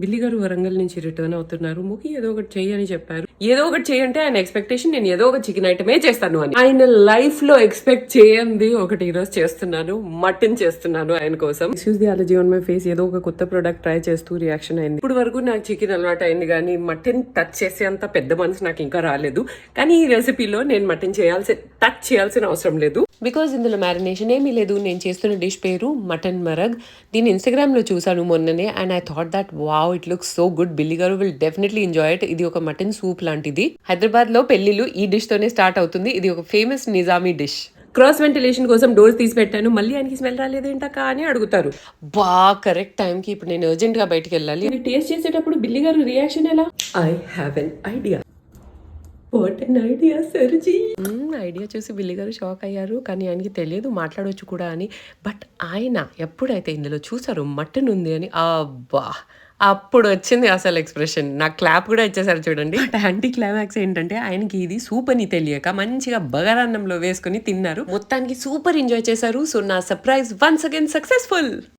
బిల్లి గారు వరంగల్ నుంచి రిటర్న్ అవుతున్నారు. ముఖి ఏదో ఒకటి చేయని చెప్పారు. ఏదో ఒకటి చేయంటే ఆయన ఎక్స్పెక్టేషన్ నేను ఏదో ఒక చికెన్ ఐటమే చేస్తాను అని. ఆయన లైఫ్లో ఎక్స్పెక్ట్ చేయంది ఒకటి ఈరోజు చేస్తున్నాను మటన్ చేస్తున్నాను ఆయన కోసం. Excuse the allergy on my face ఏదో ఒక కొత్త ప్రొడక్ట్ ట్రై చేస్తూ రియాక్షన్ అయింది. ఇప్పుడు వరకు నాకు చికెన్ అలవాటు అయింది కానీ మటన్ టచ్ చేసేంత పెద్ద మనసు నాకు ఇంకా రాలేదు. కానీ ఈ రెసిపీలో నేను మటన్ చేయాల్సి టచ్ చేయాల్సిన అవసరం లేదు. బికాజ్ ఇందులో మ్యారినేషన్ ఏమీ లేదు. నేను చేస్తున్న డిష్ పేరు మటన్ మరగ్ దీన్ని ఇన్స్టాగ్రామ్లో చూసాను మొన్ననే and I thought that wow it looks so good Billi గారు విల్ డెఫినెట్లీ ఎంజాయ్ ఇట్ ఇది ఒక మటన్ సూప్ లాంటిది. హైదరాబాద్లో పెళ్ళిలు ఈ డిష్ తోనే స్టార్ట్ అవుతుంది. ఇది ఒక famous Nizami dish cross ventilation కోసం డోర్స్ తీసి పెట్టాను. మళ్ళీ ఆయనకి స్మెల్ రాలేదేంటక్క అని అడుగుతారు. బా కరెక్ట్ టైంకి ఇప్పుడు నేను అర్జెంట్గా బయటికి వెళ్ళాలి. టేస్ట్ చేసేటప్పుడు బిల్లి గారు రియాక్షన్ ఎలా? I have an idea what idea sir ji idea చూసి బిల్లి గారు షాక్ అయ్యారు. కానీ ఆయనకి తెలియదు మాట్లాడవచ్చు కూడా అని. బట్ ఆయన ఎప్పుడైతే ఇందులో చూసారో మటన్ ఉంది అని అబ్బా! అప్పుడు వచ్చింది అసలు ఎక్స్ప్రెషన్ నా క్లాప్ కూడా ఇచ్చేసారు చూడండి. యాంటీ క్లైమాక్స్ ఏంటంటే ఆయనకి ఇది సూప్ అని తెలియక మంచిగా బగారన్నంలో వేసుకుని తిన్నారు. మొత్తానికి సూపర్ ఎంజాయ్ చేశారు. సో నా సర్ప్రైజ్ వన్స్ అగైన్ సక్సెస్ఫుల్